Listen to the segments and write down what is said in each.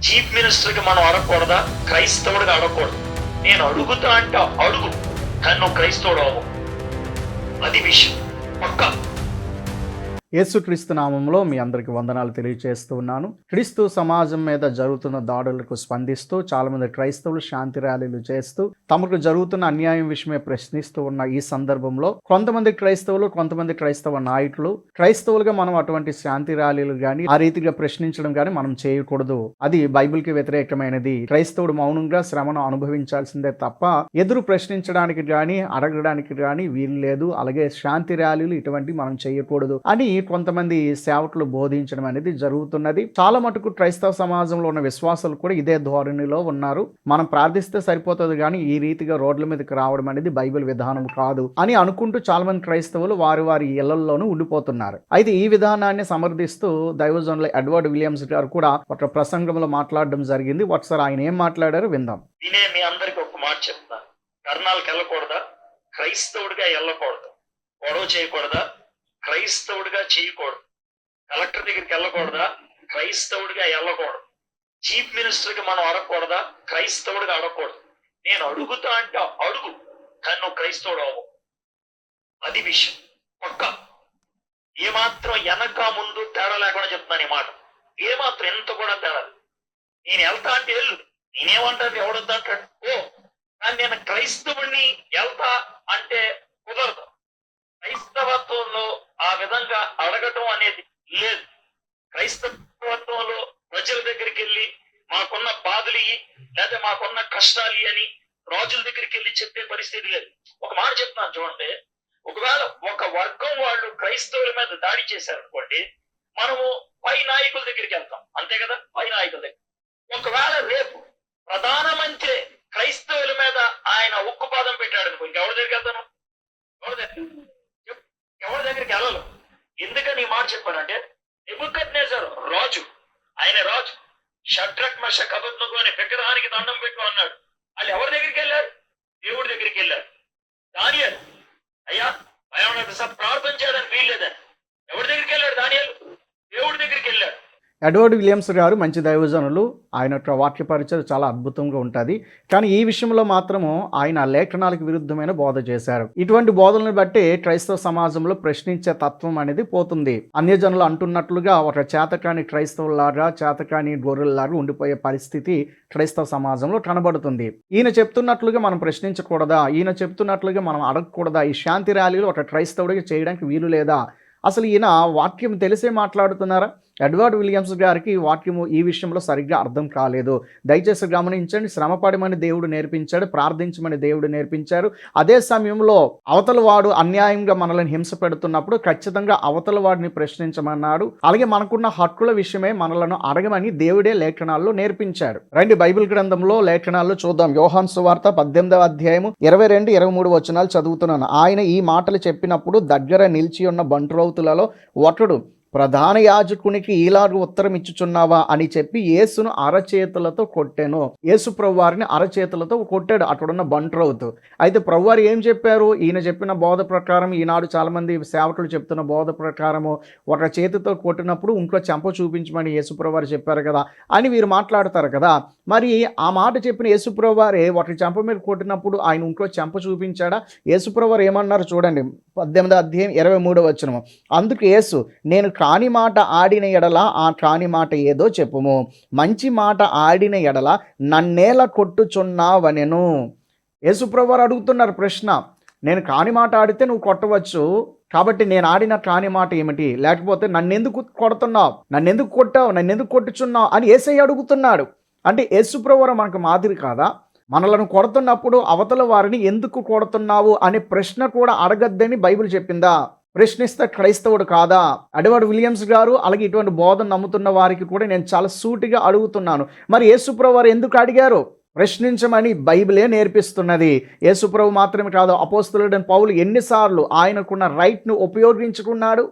Chief మినిస్టర్కి మనం అడగకూడదా? క్రైస్తవుడిగా అడగకూడదు. నేను అడుగుతా అంటే అడుగు. నన్ను క్రైస్తవుడు అవ్వవు అది విషయం. పక్క. యేసుక్రీస్తు నామంలో మీ అందరికి వందనాలు తెలియజేస్తూ ఉన్నాను. క్రీస్తు సమాజం మీద జరుగుతున్న దాడులకు స్పందిస్తూ చాలామంది క్రైస్తవులు శాంతి ర్యాలీలు చేస్తూ తమకు జరుగుతున్న అన్యాయం విషయమే ప్రశ్నిస్తూ ఉన్న ఈ సందర్భంలో కొంతమంది క్రైస్తవులు కొంతమంది క్రైస్తవ నాయకులు క్రైస్తవులుగా మనం అటువంటి శాంతి ర్యాలీలు కానీ ఆ రీతిగా ప్రశ్నించడం కానీ మనం చేయకూడదు. అది బైబిల్కి వ్యతిరేకమైనది. క్రైస్తవుడు మౌనంగా శ్రమను అనుభవించాల్సిందే తప్ప ఎదురు ప్రశ్నించడానికి కానీ అడగడానికి కానీ వీలు లేదు. అలాగే శాంతి ర్యాలీలు ఇటువంటి మనం చేయకూడదు. అని కొంతమంది సేవకులు బోధించడం అనేది జరుగుతున్నది. చాలా మటుకు క్రైస్తవ సమాజంలో ఉన్న విశ్వాసాలు కూడా ఇదే ధోరణిలో ఉన్నారు. మనం ప్రార్థిస్తే సరిపోతుంది కానీ ఈ రీతిగా రోడ్ల మీదకి రావడం అనేది బైబిల్ విధానం కాదు అని అనుకుంటూ చాలా మంది క్రైస్తవులు వారి వారి ఇళ్ళలోనూ ఉండిపోతున్నారు. అయితే ఈ విధానాన్ని సమర్థిస్తూ దైవజనుల ఎడ్వర్డ్ విలియమ్స్ గారు కూడా ఒక ప్రసంగంలో మాట్లాడడం జరిగింది. ఒకసారి ఆయన ఏం మాట్లాడారు విందాం. నేనే మీ అందరికి ఒక మాట చెప్తాను కర్ణాలకు వెళ్ళకూడదా? క్రైస్తవుడిగా వెళ్ళకూడదు. గొడవ చేయకూడదా? క్రైస్తవుడిగా చేయకూడదు. కలెక్టర్ దగ్గరికి వెళ్ళకూడదా? క్రైస్తవుడిగా వెళ్ళకూడదు. చీఫ్ మినిస్టర్కి మనం అడగకూడదా? క్రైస్తవుడిగా అడగకూడదు. నేను అడుగుతా అంటే అడుగు కానీ నువ్వు క్రైస్తవుడు అవ్వవు అది విషయం. పక్క. ఏమాత్రం వెనక ముందు తేడా లేకుండా చెప్తున్నాను ఈ మాట. ఏమాత్రం ఎంత కూడా తేడా నేను వెళ్తా అంటే వెళ్ళు. నేనేమంటాను ఎవడొద్దు అంటాడు? ఓ కానీ నేను క్రైస్తవుడిని వెళ్తా అంటే కుదరదు. క్రైస్తవత్వంలో ఆ విధంగా అడగటం అనేది లేదు. క్రైస్తవత్వంలో ప్రజల దగ్గరికి వెళ్ళి మాకున్న బాధలు లేదా మాకున్న కష్టాలు అని రాజుల దగ్గరికి వెళ్ళి చెప్పే పరిస్థితి లేదు. ఒక మాట చెప్తున్నాను చూడండి. ఒకవేళ ఒక వర్గం వాళ్ళు క్రైస్తవుల మీద దాడి చేశారనుకోండి మనము పై నాయకుల దగ్గరికి వెళ్తాం. అంతే కదా? పై నాయకుల దగ్గర. ఒకవేళ రేపు ప్రధానమంత్రి క్రైస్తవుల మీద ఆయన ఉక్కుపాదం పెట్టాడు అనుకో ఇంకెవరి దగ్గరికి వెళ్తాను? ఎవరి దగ్గర ఎవరి దగ్గరికి వెళ్ళను. ఎందుకని ఈ మాట చెప్పానంటే నెబుకద్నేజర్ రాజు. ఆయన రాజు. షడ్రక్ మష కబద్నకు అనే విగ్రహానికి దండం పెట్టు అన్నాడు. వాళ్ళు ఎవరి దగ్గర వెళ్ళారు దేవుడి దగ్గరికి వెళ్ళారు దానియల్ అయ్యా భయం సార్ ప్రార్థన చేయడానికి వీల్లేదని ఎవరి దగ్గరికి వెళ్ళాడు దానియల్ దేవుడి దగ్గరికి వెళ్ళాడు ఎడ్వర్డ్ విలియమ్స్ గారు మంచి దైవజనులు. ఆయన యొక్క వాక్య పరిచయం చాలా అద్భుతంగా ఉంటుంది. కానీ ఈ విషయంలో మాత్రము ఆయన లేఖనాలకు విరుద్ధమైన బోధ చేశారు. ఇటువంటి బోధలను బట్టి క్రైస్తవ సమాజంలో ప్రశ్నించే తత్వం అనేది పోతుంది. అన్యజనులు అంటున్నట్లుగా ఒక చేతకాని క్రైస్తవులాగా చేతకాని గొర్రెల్లాగా ఉండిపోయే పరిస్థితి క్రైస్తవ సమాజంలో కనబడుతుంది. ఈయన చెప్తున్నట్లుగా మనం ప్రశ్నించకూడదా? ఈయన చెప్తున్నట్లుగా మనం అడగకూడదా? ఈ శాంతి ర్యాలీలు ఒక క్రైస్తవుడికి చేయడానికి వీలు లేదా? అసలు ఈయన వాక్యం తెలిసే మాట్లాడుతున్నారా? ఎడ్వర్డ్ విలియమ్స్ గారికి ఈ వాక్యము ఈ విషయంలో సరిగ్గా అర్థం కాలేదు. దయచేసి గమనించండి శ్రమపడమని దేవుడు నేర్పించాడు ప్రార్థించమని దేవుడు నేర్పించారు. అదే సమయంలో అవతల వాడు అన్యాయంగా మనల్ని హింస పెడుతున్నప్పుడు ఖచ్చితంగా అవతల వాడిని ప్రశ్నించమన్నాడు. అలాగే మనకున్న హక్కుల విషయమే మనలను అడగమని దేవుడే లేఖనాల్లో నేర్పించాడు. రండి బైబిల్ గ్రంథంలో లేఖనాల్లో చూద్దాం. యోహాన్ సువార్త పద్దెనిమిదవ అధ్యాయము ఇరవై రెండు ఇరవై మూడు వచనాలు చదువుతున్నాను. ఆయన ఈ మాటలు చెప్పినప్పుడు దగ్గర నిలిచి ఉన్న బంట్రౌతులలో ఒకడు ప్రధాన యాజకునికి ఈలాగు ఉత్తరం ఇచ్చుచున్నావా అని చెప్పి యేసును అరచేతులతో కొట్టాను. యేసు ప్రభువారిని అరచేతులతో కొట్టాడు. అక్కడున్న బంట్రౌత్. అయితే ప్రభువారు ఏం చెప్పారు? ఈయన చెప్పిన బోధ ప్రకారం ఈనాడు చాలామంది సేవకులు చెప్తున్న బోధ ప్రకారము ఒక చేతితో కొట్టినప్పుడు ఇంట్లో చెంప చూపించమని యేసుప్రభువారు చెప్పారు కదా అని వీరు మాట్లాడతారు కదా. మరి ఆ మాట చెప్పిన యేసుప్రభువారే ఒక చెంప మీద కొట్టినప్పుడు ఆయన ఇంట్లో చెంప చూపించాడా? యేసుప్రభువారు ఏమన్నారు? చూడండి. పద్దెనిమిది అధ్యాయం ఇరవై మూడో వచ్చినము అందుకు యేసు నేను కాని మాట ఆడిన ఎడల ఆ కాని మాట ఏదో చెప్పుము. మంచి మాట ఆడిన ఎడల నన్నేల కొట్టుచున్నావనెను. యేసుప్రభువారు అడుగుతున్నారు ప్రశ్న నేను కాని మాట ఆడితే నువ్వు కొట్టవచ్చు? కాబట్టి నేను ఆడిన కాని మాట ఏమిటి? లేకపోతే నన్నెందుకు కొడుతున్నావు? నన్నెందుకు కొట్టావు? నన్నెందుకు కొట్టుచున్నావు? అని ఏసై అడుగుతున్నాడు. అంటే యేసుప్రభువారు మనకు మాదిరి కాదా? మనలను కొడుతున్నప్పుడు అవతల వారిని ఎందుకు కొడుతున్నావు? అనే ప్రశ్న కూడా అడగద్దని బైబిల్ చెప్పిందా? ప్రశ్నిస్తే క్రైస్తవుడు కాదా? అడవాడు విలియమ్స్ గారు అలాగే ఇటువంటి బోధన నమ్ముతున్న వారికి కూడా నేను చాలా సూటిగా అడుగుతున్నాను. మరి యేసుప్రభు వారు ఎందుకు అడిగారు? ప్రశ్నించమని బైబిలే నేర్పిస్తున్నది. యేసుప్రభు మాత్రమే కాదు అపోస్తులుడని పౌలు ఎన్నిసార్లు ఆయనకున్న రైట్ను ఉపయోగించుకున్నాడు?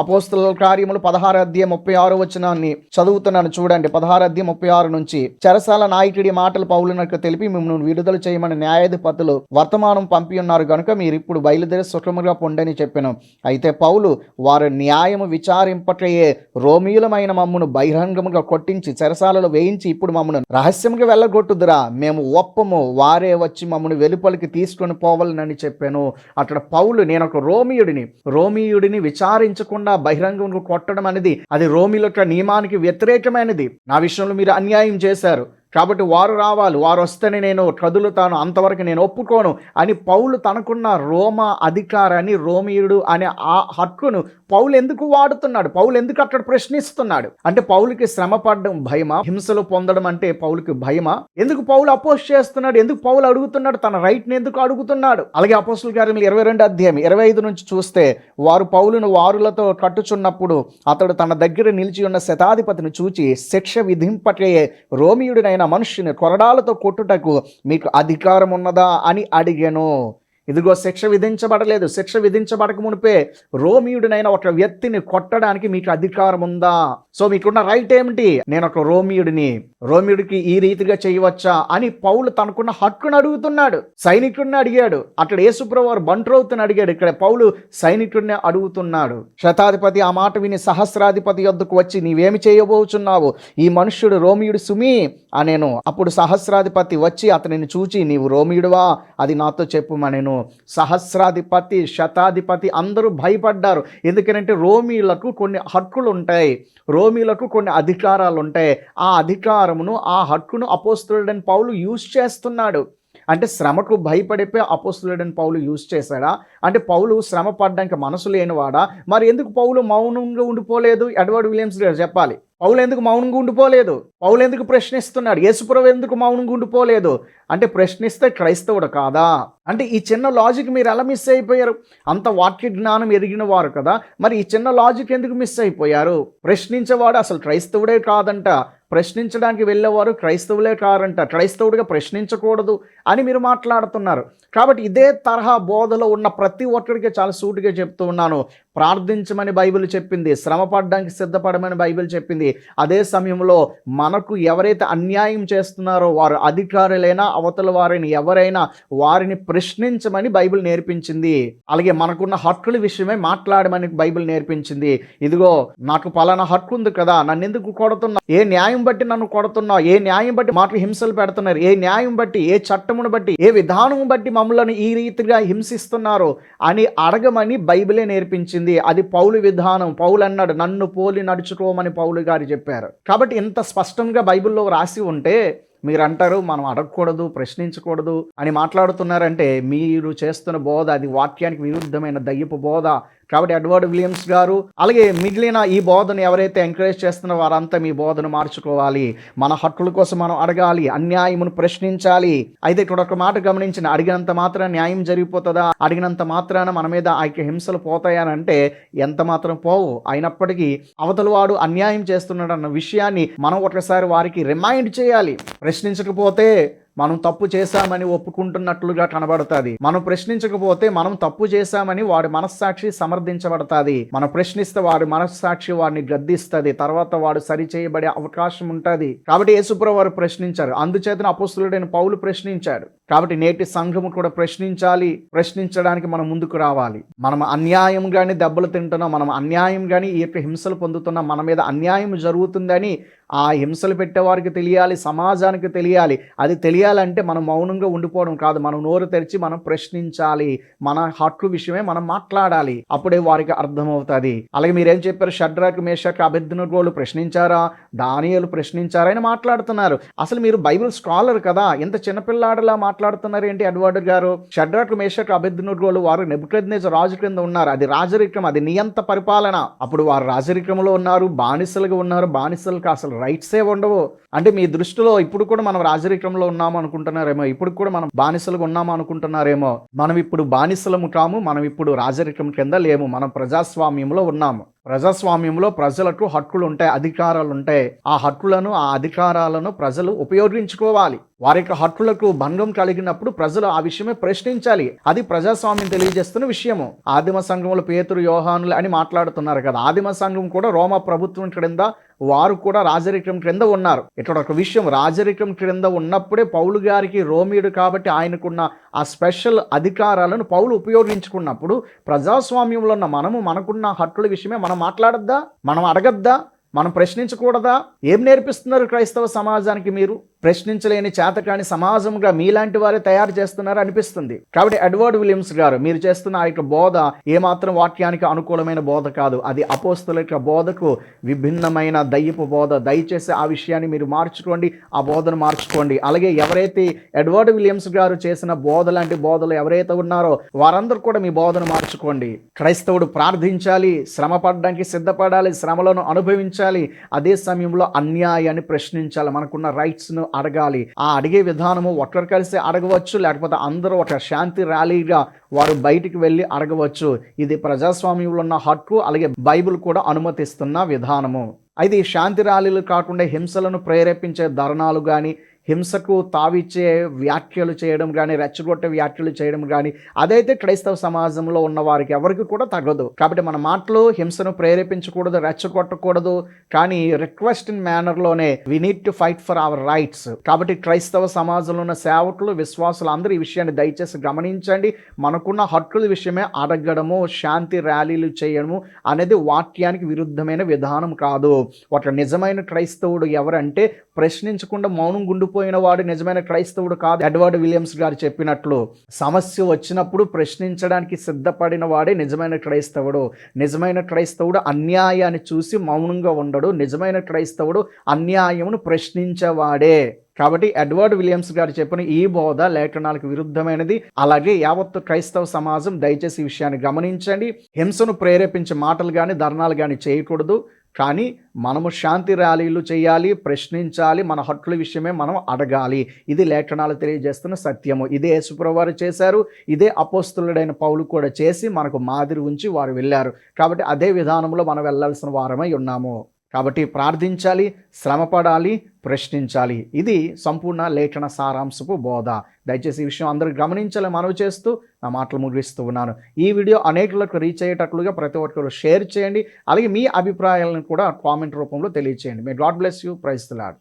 అపోస్తుల కార్యములు పదహారు అధ్యాయం ముప్పై ఆరు వచనాన్ని చదువుతున్నాను చూడండి. పదహారు అధ్యాయం ముప్పై ఆరు నుంచి చెరసాల నాయకుడి మాటలు పౌలునకు తెలిపి మిమ్మల్ని విడుదల చేయమని న్యాయాధిపతులు వర్తమానం పంపి ఉన్నారు. కనుక మీరు ఇప్పుడు బయలుదేరి సుఖముగా పొండని చెప్పాను. అయితే పౌలు వారు న్యాయము విచారింపటయే రోమీయులమైన మమ్మను బహిరంగముగా కొట్టించి చెరసాలలో వేయించి ఇప్పుడు మమ్మను రహస్యముగా వెళ్ళగొట్టుదురా. మేము ఒప్పము వారే వచ్చి మమ్మను వెలుపలికి తీసుకొని పోవాలని చెప్పాను. అక్కడ పౌలు నేను ఒక రోమియుడిని రోమియుడిని విచారించకుండా బహిరంగంగా కొట్టడం అనేది అది రోమిల యొక్క నియమానికి వ్యతిరేకమైనది. నా విషయంలో మీరు అన్యాయం చేశారు. కాబట్టి వారు రావాలి వారు వస్తేనే నేను కదులుతాను అంతవరకు నేను ఒప్పుకోను అని పౌలు తనకున్న రోమ అధికారాన్ని రోమియుడు అనే ఆ హక్కును పౌలు ఎందుకు వాడుతున్నాడు? పౌలు ఎందుకు అక్కడ ప్రశ్నిస్తున్నాడు? అంటే పౌలుకి శ్రమ పడడం భయమా? హింసలు పొందడం అంటే పౌలుకి భయమా? ఎందుకు పౌలు అపోజ్ చేస్తున్నాడు? ఎందుకు పౌలు అడుగుతున్నాడు? తన రైట్ని ఎందుకు అడుగుతున్నాడు? అలాగే అపోస్తుల కార్యములు ఇరవై రెండు అధ్యాయం ఇరవై ఐదు నుంచి చూస్తే వారు పౌలును వారులతో కట్టుచున్నప్పుడు అతడు తన దగ్గర నిలిచి ఉన్న శతాధిపతిని చూచి శిక్ష విధింపటే రోమియుడినైన మనుష్యుని కొరడాలతో కొట్టుటకు మీకు అధికారం ఉన్నదా అని అడిగాను. ఇదిగో శిక్ష విధించబడలేదు. శిక్ష విధించబడక మునిపే రోమియుడినైన ఒక వ్యక్తిని కొట్టడానికి మీకు అధికారం ఉందా? సో మీకున్న రైట్ ఏమిటి? నేను ఒక రోమియుడిని. రోమియుడికి ఈ రీతిగా చేయవచ్చా? అని పౌలు తనకున్న హక్కును అడుగుతున్నాడు. సైనికుడిని అడిగాడు. అక్కడ యేసుప్రవారు బంట్రౌతుని అడిగాడు. ఇక్కడ పౌలు సైనికుడిని అడుగుతున్నాడు. శతాధిపతి ఆ మాట విని సహస్రాధిపతి వద్దకు వచ్చి నీవేమి చేయబోచున్నావు? ఈ మనుష్యుడు రోమియుడు సుమి అనేను. అప్పుడు సహస్రాధిపతి వచ్చి అతనిని చూచి నీవు రోమియుడువా? అది నాతో చెప్పుమనేను. సహస్రాధిపతి శతాధిపతి అందరూ భయపడ్డారు. ఎందుకంటే రోమియులకు కొన్ని హక్కులు ఉంటాయి రోమిలకు కొన్ని అధికారాలు ఉంటాయి ఆ అధికారమును ఆ హక్కును అపోస్తుడని పౌలు యూజ్ చేస్తున్నాడు. అంటే శ్రమకు భయపడిపోయి అపోస్తులుడని పౌలు యూజ్ చేశాడా? అంటే పౌలు శ్రమ పడ్డానికి మనసు లేనివాడా? మరి ఎందుకు పౌలు మౌనంగా ఉండిపోలేదు? ఎడ్వర్డ్ విలియమ్స్ గారు చెప్పాలి. పౌలు ఎందుకు మౌనంగా ఉండిపోలేదు? పౌలు ఎందుకు ప్రశ్నిస్తున్నాడు? యేసుప్రభు ఎందుకు మౌనంగా ఉండిపోలేదు? అంటే ప్రశ్నిస్తే క్రైస్తవుడు కాదా? అంటే ఈ చిన్న లాజిక్ మీరు ఎలా మిస్ అయిపోయారు? అంత వాక్య జ్ఞానం ఎరిగిన వారు కదా. మరి ఈ చిన్న లాజిక్ ఎందుకు మిస్ అయిపోయారు? ప్రశ్నించేవాడు అసలు క్రైస్తవుడే కాదంట. ప్రశ్నించడానికి వెళ్ళేవారు క్రైస్తవులే కారంట. క్రైస్తవుడిగా ప్రశ్నించకూడదు అని మీరు మాట్లాడుతున్నారు. కాబట్టి ఇదే తరహా బోధలో ఉన్న ప్రతి ఒక్కరికి చాలా సూటిగా చెప్తూ ఉన్నాను. ప్రార్థించమని బైబిల్ చెప్పింది శ్రమ పడడానికి సిద్ధపడమని బైబిల్ చెప్పింది. అదే సమయంలో మనకు ఎవరైతే అన్యాయం చేస్తున్నారో వారు అధికారులైనా అవతల వారిని ఎవరైనా వారిని ప్రశ్నించమని బైబిల్ నేర్పించింది. అలాగే మనకున్న హక్కుల విషయమే మాట్లాడమని బైబిల్ నేర్పించింది. ఇదిగో నాకు పలానా హక్కు ఉంది కదా నన్ను ఎందుకు కొడుతున్నా ఏ న్యాయం బట్టి నన్ను కొడుతున్నావు? ఏ న్యాయం బట్టి మాకు హింసలు పెడుతున్నారు? ఏ న్యాయం బట్టి ఏ చట్టమును బట్టి ఏ విధానం బట్టి మమ్మల్ని ఈ రీతిగా హింసిస్తున్నారు అని అడగమని బైబిలే నేర్పించింది. అది పౌలు విధానం. పౌలు అన్నాడు నన్ను పోలి నడుచుకోమని పౌలు గారు చెప్పారు. కాబట్టి ఇంత స్పష్టంగా బైబిల్లో రాసి ఉంటే మీరు అంటారు మనం అడగకూడదు ప్రశ్నించకూడదు అని మాట్లాడుతున్నారంటే మీరు చేస్తున్న బోధ అది వాక్యానికి విరుద్ధమైన దయ్యపు బోధ. కాబట్టి ఎడ్వర్డ్ విలియమ్స్ గారు అలాగే మిగిలిన ఈ బోధను ఎవరైతే ఎంకరేజ్ చేస్తున్నారో వారంతా మీ బోధను మార్చుకోవాలి. మన హక్కుల కోసం మనం అడగాలి అన్యాయమును ప్రశ్నించాలి. అయితే ఇక్కడ ఒక మాట గమనించిన అడిగినంత మాత్రం న్యాయం జరిగిపోతుందా? అడిగినంత మాత్రాన మన మీద ఆ యొక్క హింసలు పోతాయనంటే ఎంత మాత్రం పోవు. అయినప్పటికీ అవతల వాడు అన్యాయం చేస్తున్నాడు అన్న విషయాన్ని మనం ఒకసారి వారికి రిమైండ్ చేయాలి. ప్రశ్నించకపోతే మనం తప్పు చేశామని ఒప్పుకుంటున్నట్లుగా కనబడుతుంది. మనం ప్రశ్నించకపోతే మనం తప్పు చేశామని వాడి మనస్సాక్షి సమర్థించబడుతుంది. మనం ప్రశ్నిస్తే వాడి మనస్సాక్షి వాడిని గద్దిస్తుంది. తర్వాత వాడు సరి చేయబడే అవకాశం ఉంటుంది. కాబట్టి యేసుప్ర వారు ప్రశ్నించారు. అందుచేతన అపోస్తులుడైన పౌలు ప్రశ్నించాడు. కాబట్టి నేటి సంఘము కూడా ప్రశ్నించాలి ప్రశ్నించడానికి మనం ముందుకు రావాలి. మనం అన్యాయం కానీ దెబ్బలు తింటున్నాం మనం అన్యాయం కానీ ఈ యొక్క హింసలు పొందుతున్నాం మన మీద అన్యాయం జరుగుతుందని ఆ హింసలు పెట్టేవారికి తెలియాలి సమాజానికి తెలియాలి. అది తెలియాలంటే మనం మౌనంగా ఉండిపోవడం కాదు. మనం నోరు తెరిచి మనం ప్రశ్నించాలి. మన హక్కు విషయమే మనం మాట్లాడాలి. అప్పుడే వారికి అర్థమవుతుంది. అలాగే మీరేం చెప్పారు? షడ్రాక్ మేషక్ అభిజ్ఞోలు ప్రశ్నించారా? దానియలు ప్రశ్నించారా అని మాట్లాడుతున్నారు. అసలు మీరు బైబిల్ స్కాలర్ కదా. ఇంత చిన్నపిల్లాడిలా మాట్లాడుతున్నారు ఏంటి అడ్వర్డ్ గారు? షడ్రాక్ మేషక్ అభిజ్ఞోలు వారు నెబుకద్నేజ రాజు క్రింద ఉన్నారు. అది రాజరికం అది నియంత పరిపాలన. అప్పుడు వారు రాజరికంలో ఉన్నారు బానిసలుగా ఉన్నారు. బానిసలకు అసలు రైట్సే ఉండవు. అంటే మీ దృష్టిలో ఇప్పుడు కూడా మనం రాజరికంలో ఉన్నాము అనుకుంటున్నారేమో ఇప్పుడు కూడా మనం బానిసలుగా ఉన్నాము అనుకుంటున్నారేమో. మనం ఇప్పుడు బానిసలము కాము మనం ఇప్పుడు రాజరికం కింద లేము. మనం ప్రజాస్వామ్యంలో ఉన్నాము. ప్రజాస్వామ్యంలో ప్రజలకు హక్కులు ఉంటాయి అధికారాలు ఉంటాయి ఆ హక్కులను ఆ అధికారాలను ప్రజలు ఉపయోగించుకోవాలి. వారి యొక్క హక్కులకు భంగం కలిగినప్పుడు ప్రజలు ఆ విషయమే ప్రశ్నించాలి. అది ప్రజాస్వామ్యం తెలియజేస్తున్న విషయము. ఆదిమ సంఘములు పేతురు యోహానులు అని మాట్లాడుతున్నారు కదా. ఆదిమ సంఘం కూడా రోమ ప్రభుత్వం క్రింద వారు కూడా రాజరికం క్రింద ఉన్నారు. ఇక్కడ ఒక విషయం రాజరికం క్రింద ఉన్నప్పుడే పౌలు గారికి రోమియుడు కాబట్టి ఆయనకున్న ఆ స్పెషల్ అధికారాలను పౌలు ఉపయోగించుకున్నప్పుడు ప్రజాస్వామ్యంలో ఉన్న మనము మనకున్న హక్కుల విషయమే మనం మాట్లాడద్దా? మనం అడగద్దా? మనం ప్రశ్నించకూడదా? ఏం నేర్పిస్తున్నారు క్రైస్తవ సమాజానికి మీరు? ప్రశ్నించలేని చేతకాని సమాజంగా మీలాంటి వారే తయారు చేస్తున్నారు అనిపిస్తుంది. కాబట్టి ఎడ్వర్డ్ విలియమ్స్ గారు మీరు చేస్తున్న ఆ యొక్క బోధ ఏమాత్రం వాక్యానికి అనుకూలమైన బోధ కాదు. అది అపోస్తుల యొక్క బోధకు విభిన్నమైన దయ్యపు బోధ. దయచేసి ఆ విషయాన్ని మీరు మార్చుకోండి ఆ బోధను మార్చుకోండి. అలాగే ఎవరైతే ఎడ్వర్డ్ విలియమ్స్ గారు చేసిన బోధ లాంటి బోధలు ఎవరైతే ఉన్నారో వారందరూ కూడా మీ బోధను మార్చుకోండి. క్రైస్తవుడు ప్రార్థించాలి శ్రమ పడడానికి సిద్ధపడాలి శ్రమలను అనుభవించాలి. అదే సమయంలో అన్యాయాన్ని ప్రశ్నించాలి. మనకున్న రైట్స్ను అడగాలి. ఆ అడిగే విధానము ఒక్కరు కలిసి అడగవచ్చు లేకపోతే అందరూ ఒక శాంతి ర్యాలీగా వారు బయటికి వెళ్ళి అడగవచ్చు. ఇది ప్రజాస్వామ్యంలో ఉన్న హక్కు అలాగే బైబిల్ కూడా అనుమతిస్తున్న విధానము. అయితే ఈ శాంతి ర్యాలీలు కాకుండా హింసలను ప్రేరేపించే ధర్నాలు కానీ హింసకు తావిచ్చే వ్యాఖ్యలు చేయడం కానీ రెచ్చగొట్టే వ్యాఖ్యలు చేయడం కానీ అదైతే క్రైస్తవ సమాజంలో ఉన్న వారికి ఎవరికి కూడా తగ్గదు కాబట్టి మన మాటలు హింసను ప్రేరేపించకూడదు రెచ్చగొట్టకూడదు కానీ request in మేనర్లోనే we need to fight for our rights కాబట్టి క్రైస్తవ సమాజంలో ఉన్న సేవకులు విశ్వాసులు అందరూ ఈ విషయాన్ని దయచేసి గమనించండి. మనకున్న హక్కుల విషయమే అడగడము శాంతి ర్యాలీలు చేయడము అనేది వాక్యానికి విరుద్ధమైన విధానం కాదు. ఒక నిజమైన క్రైస్తవుడు ఎవరంటే ప్రశ్నించకుండా మౌనం గుండు కోల్పోయిన వాడు నిజమైన క్రైస్తవుడు కాదు. ఎడ్వర్డ్ విలియమ్స్ గారు చెప్పినట్లు సమస్య వచ్చినప్పుడు ప్రశ్నించడానికి సిద్ధపడిన వాడే నిజమైన క్రైస్తవుడు. నిజమైన క్రైస్తవుడు అన్యాయాన్ని చూసి మౌనంగా ఉండడు. నిజమైన క్రైస్తవుడు అన్యాయమును ప్రశ్నించేవాడే. కాబట్టి ఎడ్వర్డ్ విలియమ్స్ గారు చెప్పిన ఈ బోధ లేఖనాలకు విరుద్ధమైనది. అలాగే యావత్తు క్రైస్తవ సమాజం దయచేసి ఈ విషయాన్ని గమనించండి. హింసను ప్రేరేపించే మాటలు కానీ ధర్నాలు కానీ చేయకూడదు. కానీ మనము శాంతి ర్యాలీలు చేయాలి ప్రశ్నించాలి మన హక్కుల విషయమే మనం అడగాలి. ఇది లేఖనాలు తెలియజేస్తున్న సత్యము. ఇదే యేసుప్రవారు చేశారు ఇదే అపోస్తులుడైన పౌలు కూడా చేసి మనకు మాదిరి ఉంచి వారు వెళ్ళారు. కాబట్టి అదే విధానంలో మనం వెళ్ళాల్సిన వారమై ఉన్నాము. కాబట్టి ప్రార్థించాలి శ్రమపడాలి ప్రశ్నించాలి. ఇది సంపూర్ణ లేఖన సారాంశపు బోధ. దయచేసి ఈ విషయం అందరూ గమనించాలని మనవి చేస్తూ నా మాటలు ముగిస్తూ ఉన్నాను. ఈ వీడియో అనేకులకు రీచ్ అయ్యేటట్లుగా ప్రతి ఒక్కరు షేర్ చేయండి. అలాగే మీ అభిప్రాయాలను కూడా కామెంట్ రూపంలో తెలియచేయండి. May God bless you praise Lord